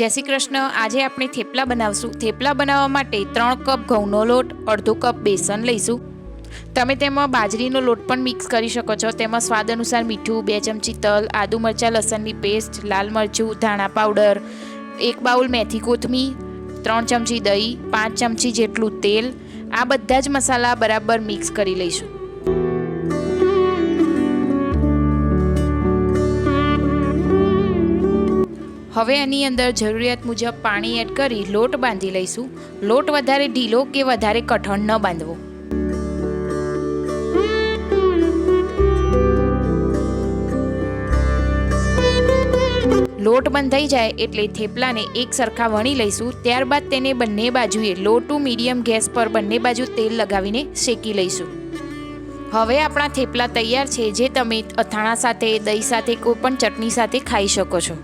જય શ્રી કૃષ્ણ. આજે આપણે થેપલા બનાવશું. થેપલા બનાવવા માટે ત્રણ કપ ઘઉંનો લોટ, અડધો કપ બેસન લઈશું. તમે તેમાં બાજરીનો લોટ પણ મિક્સ કરી શકો છો. તેમાં સ્વાદ અનુસાર મીઠું, બે ચમચી તલ, આદુ મરચાં, લસણની પેસ્ટ, લાલ મરચું, ધાણા પાવડર, એક બાઉલ મેથી કોથમી ત્રણ ચમચી દહીં, પાંચ ચમચી જેટલું તેલ. આ બધા જ મસાલા બરાબર મિક્સ કરી લઈશું. હવે એની અંદર જરૂરિયાત મુજબ પાણી એડ કરી લોટ બાંધી લઈશું. લોટ વધારે ઢીલો કે વધારે કઠણ ન બાંધવો. લોટ બંધાઈ જાય એટલે થેપલાને એક સરખા વણી લઈશું. ત્યારબાદ તેને બંને બાજુએ લો ટુ મીડિયમ ગેસ પર બંને બાજુ તેલ લગાવીને શેકી લઈશું. હવે આપણા થેપલા તૈયાર છે, જે તમે અથાણા સાથે, દહીં સાથે કોઈપણ ચટણી સાથે ખાઈ શકો છો.